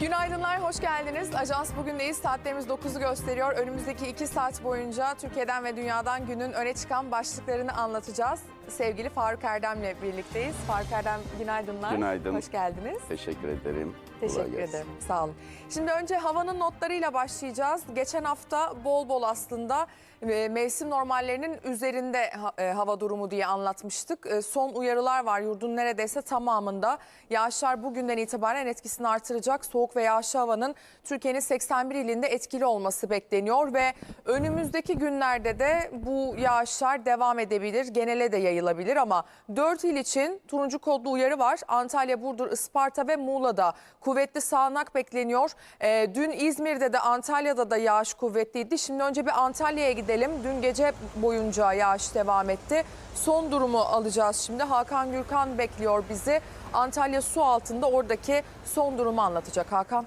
Günaydınlar, hoş geldiniz. Ajans bugündeyiz. Saatlerimiz 9'u gösteriyor. Önümüzdeki 2 saat boyunca Türkiye'den ve dünyadan günün öne çıkan başlıklarını anlatacağız. Sevgili Faruk Erdem'le birlikteyiz. Faruk Erdem günaydınlar. Günaydın. Hoş geldiniz. Teşekkür ederim. Teşekkür ederim. Sağ olun. Şimdi önce havanın notlarıyla başlayacağız. Geçen hafta bol bol aslında e, mevsim normallerinin üzerinde e, hava durumu diye anlatmıştık. E, Son uyarılar var yurdun neredeyse tamamında. Yağışlar bugünden itibaren etkisini artıracak. Soğuk ve yağışlı havanın Türkiye'nin 81 ilinde etkili olması bekleniyor ve önümüzdeki günlerde de bu yağışlar devam edebilir. Genele de yayılabilir ama 4 il için turuncu kodlu uyarı var. Antalya, Burdur, Isparta ve Muğla'da kuvvetli sağanak bekleniyor. Ee, dün İzmir'de de Antalya'da da yağış kuvvetliydi. Şimdi önce bir Antalya'ya gidelim. Dün gece boyunca yağış devam etti. Son durumu alacağız şimdi. Hakan Gürkan bekliyor bizi. Antalya su altında oradaki son durumu anlatacak Hakan.